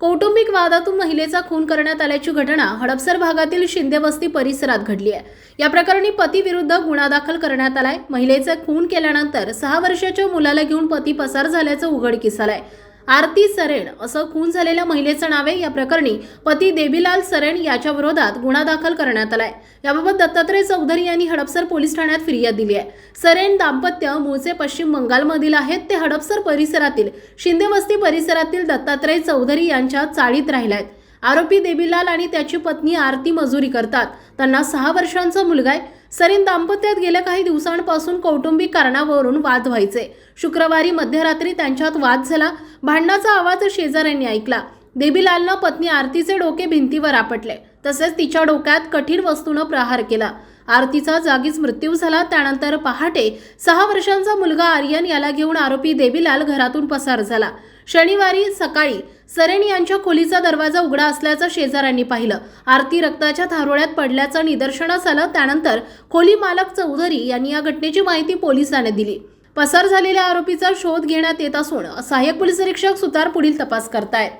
कौटुंबिक वादातून महिलेचा खून करण्यात आल्याची घटना हडपसर भागातील शिंदे वस्ती परिसरात घडली आहे. या प्रकरणी पती विरुद्ध गुन्हा दाखल करण्यात आलाय. महिलेचा खून केल्यानंतर सहा वर्षाच्या मुलाला घेऊन पती पसार झाल्याचं उघडकीस आलंय आरती सरेन असं खून झालेल्या महिलेचं नाव आहे या प्रकरणी पती देबीलाल सरेन याच्या विरोधात गुन्हा दाखल करण्यात आलाय. याबाबत दत्तात्रय चौधरी यांनी हडपसर पोलीस ठाण्यात फिर्याद दिली आहे. सरेन दाम्पत्य मूळचे पश्चिम बंगालमधील आहेत. ते हडपसर परिसरातील शिंदे वस्ती परिसरातील दत्तात्रय चौधरी यांच्या चाळीत राहिल्या. आहेत आरोपी देबीलाल आणि त्याची पत्नी आरती मजुरी करतात. त्यांना सहा वर्षांचा मुलगा आहे. सरीन दाम्पत्यात गेल्या काही दिवसांपासून कौटुंबिक कारणावरून वाद व्हायचे. शुक्रवारी मध्यरात्री त्यांच्यात वाद झाला. भांडणाचा आवाज शेजाऱ्यांनी ऐकला. देबीलालनं पत्नी आरतीचे डोके भिंतीवर आपटले. तसेच तिच्या डोक्यात कठीण वस्तूनं प्रहार केला. आरतीचा जागीच मृत्यू झाला. त्यानंतर पहाटे सहा वर्षांचा मुलगा आर्यन याला घेऊन आरोपी देवीलाल घरातून पसार झाला. शनिवारी सकाळी सरेन यांच्या खोलीचा दरवाजा उघडा असल्याचं शेजाऱ्यांनी पाहिलं. आरती रक्ताच्या थारोळ्यात पडल्याचं निदर्शनास आलं. त्यानंतर खोली मालक चौधरी यांनी या घटनेची माहिती पोलिसांना दिली. पसार झालेल्या आरोपीचा शोध घेण्यात येत असून सहाय्यक पोलीस निरीक्षक सुतार पुढील तपास करतायत.